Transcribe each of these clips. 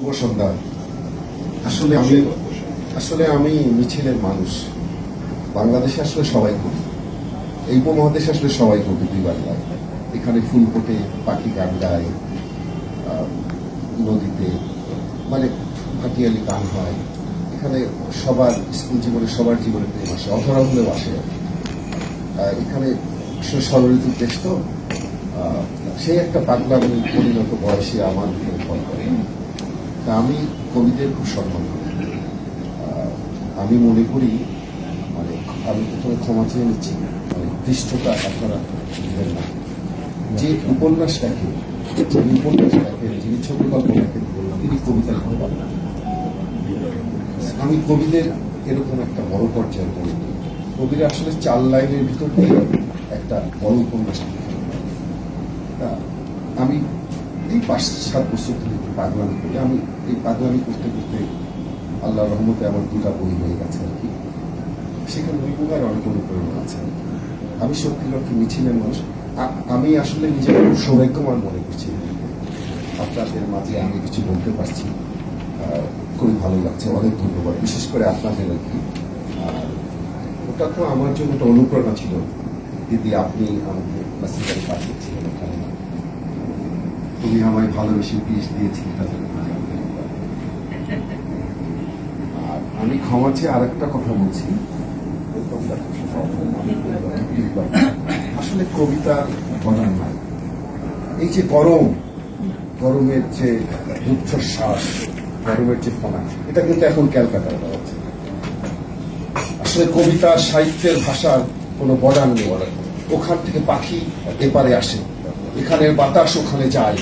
শুভ সন্ধ্যা। আসলে আমি আসলে আমি মিছিলের মানুষ। বাংলাদেশে আসলে সবাই কবি। এই উপমহাদেশে আসলে সবাই কবি দুই বাংলায়। এখানে ফুল ফোটে পাখি গান গায় নদীতে মানে হাতিয়ালি গান হয়। এখানে সবার স্কুল জীবনে সবার জীবনে প্রেম আসে অধরা হলেও আসে। এখানে ষড়ঋতুর দেশ তো। সেই একটা পাগলামি পরিণত বয়সে আমার ফল করে। তা আমি কবিদের খুব সম্মান করি। আমি মনে করি মানে আমি প্রথমে ক্ষমা চেয়ে নিচ্ছি মানে দৃষ্টতা আপনারা দিবেন না। যে উপন্যাস লেখেন যিনি উপন্যাস লেখেন যিনি ছবি গল্প লেখেন তিনি কবিতা লিখতে পারেন আমি কবিদের এরকম একটা বড় পর্যায়ে করি কবিরা আসলে চার লাইনের ভিতর দিয়ে একটা বড় উপন্যাস আমি এই পাঁচ সাত বছর ধরে পাগলামি করি। আমি এই পাগলামি করতে করতে আল্লাহ রহমতে আমার দুটা বই হয়ে গেছে আর কি। সেখানে প্রকার অনেক অনুপ্রেরণা আছে। আমি সত্যি লক্ষ্যে মিছিলের মানুষ। আমি আসলে নিজেকে খুব সৌভাগ্যবান মনে করছি। আপনাদের মাঝে আমি কিছু বলতে পারছি। খুবই ভালো লাগছে। অনেক ধন্যবাদ। বিশেষ করে আপনাদের আর কি। ওটা তো আমার জন্য একটা অনুপ্রেরণা ছিল। দিদি, আপনি আমাকে মেসেঞ্জারে পাঠিয়েছিলেন ওখানে তুমি আমায় ভালোবেসে পিস দিয়েছিলে তাদের আর আমি ক্ষমা চেয়ে আর একটা কথা বলছি। আসলে কবিতার বলার নাই এই যে গরম, গরমের যে উচ্ছ্বাস গরমের যে ফনা এটা কিন্তু এখন ক্যালকাটায় দেওয়া হচ্ছে আসলে কবিতা সাহিত্যের ভাষার কোনো বর্ডার নেই ওখান থেকে পাখি এপারে আসে। এখানের বাতাস ওখানে যায়।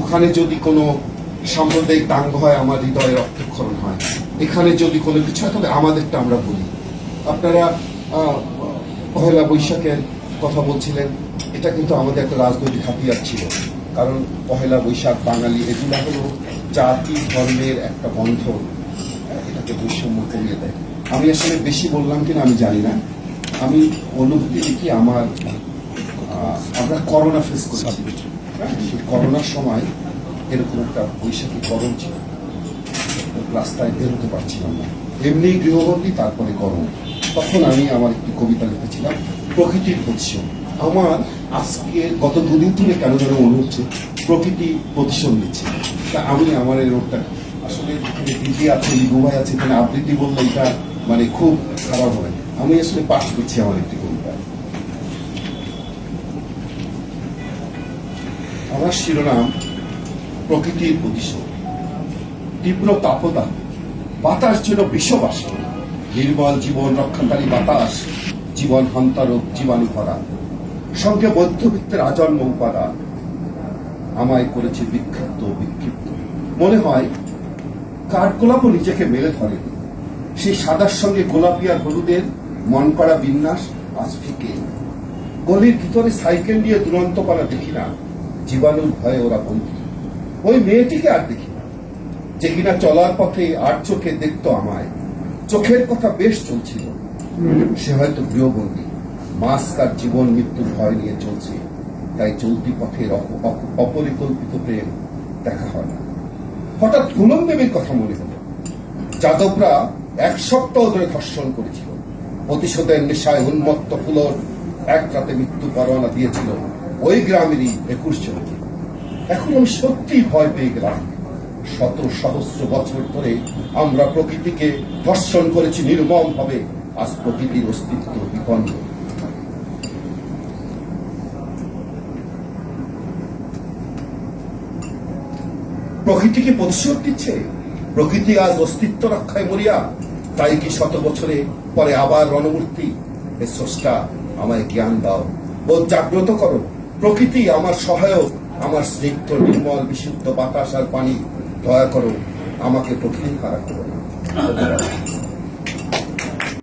ওখানে যদি কোনো সাম্প্রদায়িক দাঙ্গ হয় আমার হৃদয়ে রক্তক্ষরণ হয়। এখানে যদি কোনো কিছু হয় তবে আমাদেরটা আমরা বলি। আপনারা পহেলা বৈশাখের কথা বলছিলেন এটা কিন্তু আমাদের একটা রাজনৈতিক হাতিয়ার ছিল। কারণ পহেলা বৈশাখ বাঙালি এগুলো হলো জাতি ধর্মের একটা বন্ধন হ্যাঁ, এটাকে বৈষম্য কমিয়ে দেয়। আমি আসলে বেশি বললাম কিনা আমি জানি না। আমি অনুভূতি দেখি আমার আমরা করোনা ফেস করেছি। সেই করোনার সময় এরকম একটা বৈশাখী গরম ছিল। রাস্তায় বেরোতে পারছিলাম না। এমনি গৃহবন্দী তারপরে গরম তখন আমি আমার একটি কবিতা লিখেছিলাম প্রকৃতির প্রতিশোধ। আমার আজকে গত দুদিন থেকে কেন যেন মনে হচ্ছে প্রকৃতি প্রতিশোধ নিচ্ছে। তা আমি আমার এই রোগটা আসলে দিদি আছে লিবু ভাই আছে এখানে আবৃত্তি বললে এটা মানে খুব খারাপ হয় আমি আসলে পাঠ করছি আমার একটি আমার শিরোনাম প্রকৃতির প্রতিশোধ। তীব্র তাপদাহ বাতাস যেন বিশ্ববাসী। নির্মল জীবন রক্ষাকারী বাতাস, জীবন হন্তারক, জীবাণু ভরা। সঙ্গে মধ্যবিত্তের আজন্ম উপাদান। আমায় করেছে বিক্ষিপ্ত বিক্ষিপ্ত। মনে হয় কাঠ গোলাপও নিজেকে মেলে ধরে। সেই সাদার সঙ্গে গোলাপি আর হলুদের মন করা বিন্যাস আজ ফিকে। গলির ভিতরে সাইকেল নিয়ে দুরন্ত পালা দেখি না। জীবাণুর ভয়ে ওরা বন্ধু ওই মেয়েটিকে আর দেখি না। যে কিনা চলার পথে আর চোখে দেখতো আমায়। চোখের কথা বেশ চলছিল। সে হয়তো গৃহবন্দী। মাস্ক আর জীবন মৃত্যুর ভয় নিয়ে চলছে। তাই চলতি অপ- অপরিকল্পিত প্রেম দেখা হয় না। হঠাৎ পুনম দেবীর কথা মনে হলো যাদবরা এক সপ্তাহ ধরে ধর্ষণ করেছিল। প্রতিশোধের নেশায় উন্মত্ত ফুলর এক রাতে মৃত্যু পরোয়ানা দিয়েছিল। ওই গ্রামেরই একুশ জনকে এখন আমি সত্যি ভয় পেয়ে গেলাম। শত সহস্র বছর ধরে আমরা প্রকৃতিকে ধর্ষণ করেছি নির্মম ভাবে আজ প্রকৃতির অস্তিত্ব বিপন্ন। প্রকৃতিকে প্রতিশোধ দিচ্ছে? প্রকৃতি আজ অস্তিত্ব রক্ষায় মরিয়া। তাই কি শত বছরে পরে আবার রণমূর্তি? হে স্রষ্টা আমায় জ্ঞান দাও। ও জাগ্রত করো। প্রকৃতি আমার সহায়ক, আমার স্নিগ্ধ, নির্মল, বিশুদ্ধ বাতাস আর পানি, দয়া করো আমাকে প্রকৃতি খারাপ করো।